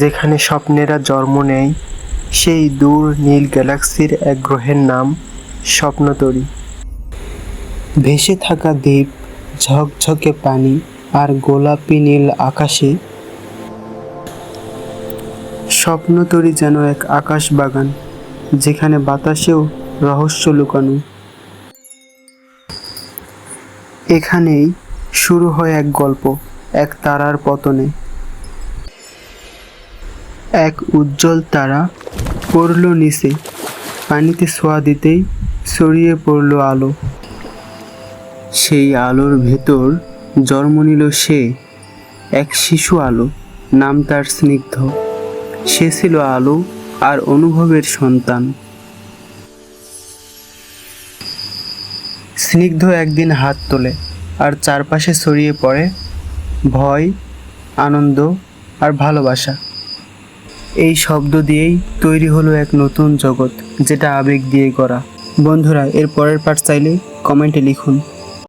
যেখানে স্বপ্নেরা জন্ম নেয়, সেই দূর নীল গ্যালাক্সির এক গ্রহের নাম স্বপ্নতরী। ভেসে থাকা দ্বীপ, ঝকঝকে পানি আর গোলাপি নীল আকাশে স্বপ্নতরী যেন এক আকাশ বাগান, যেখানে বাতাসেও রহস্য লুকানো। এখানেই শুরু হয় এক গল্প, এক তারার পতনে। এক উজ্জ্বল তারা পড়ল নিচে। পানিতে ছোঁয়া দিতেই ছড়িয়ে পড়ল আলো। সেই আলোর ভেতর জন্ম নিল সে, এক শিশু আলো, নাম তার স্নিগ্ধ। সে ছিল আলো আর অনুভবের সন্তান। স্নিগ্ধ একদিন হাত তোলে আর চারপাশে ছড়িয়ে পড়ে ভয়, আনন্দ আর ভালোবাসা। এই শব্দ দিয়েই তৈরি হলো এক নতুন জগৎ, যেটা আবেগ দিয়ে করা বন্ধুরা, এর পরের পার্ট চাইলে কমেন্টে লিখুন।